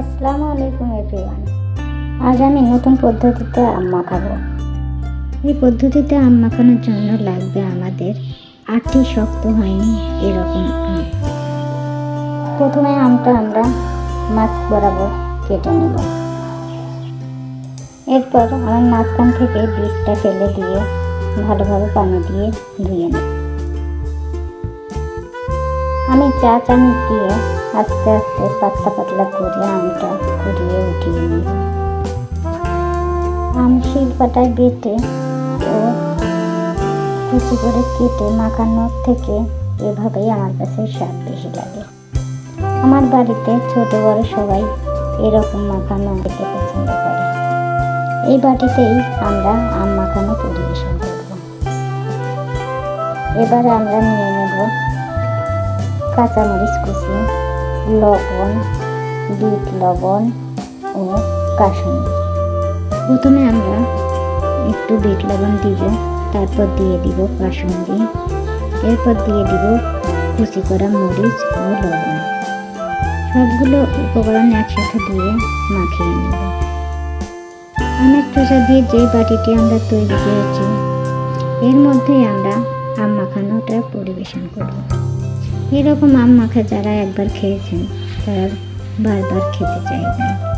আসসালামু আলাইকুম এভরিওয়ান আজ আমি নতুন পদ্ধতিতে আম মাখাবো। এই পদ্ধতিতে আম মাখানোর জন্য লাগবে আমাদের আটটি শক্ত হয়নি এরকম আম। প্রথমে আমটা আমরা মাছ বরাবর কেটে নেব। এরপর আমার মাঝখান থেকে বীজটা ফেলে দিয়ে ভালোভাবে পানি দিয়ে ধুয়ে নেব। আমি চা চামচ দিয়ে আস্তে আস্তে পাতলা পাতলা করে আমটা কুড়িয়ে উঠিয়ে নিই। আম শিল পাটায় বেটে ও কুচি করে কেটে মাখানোর থেকে এভাবেই আমার কাছে স্বাদ বেশি লাগে। আমার বাড়িতে ছোট বড় সবাই এরকম মাখানো খেতে পছন্দ করে। এই বাটিতেই আমরা আম মাখানো পরিবেশন করব। এবারে আমরা নিয়ে নেব কাঁচামরিচ কুচি। লবণ বিট লবণ ও কাসুন্দি প্রথমে আমরা একটু বিট লবণ দিব, তারপর দিয়ে দিব কাসুন্দি এরপর দিয়ে দিব কুচি করা মরিচ ও লবণ। সবগুলো উপকরণ একসাথে দিয়ে মাখিয়ে নেব। আমের চোষা দিয়ে যেই বাটিটি আমরা তৈরি করেছি, এর মধ্যেই আমরা আম মাখানোটা পরিবেশন করব। এরকম আম মাখা যারা একবার খেয়েছেন তারা বারবার খেতে চাইবেন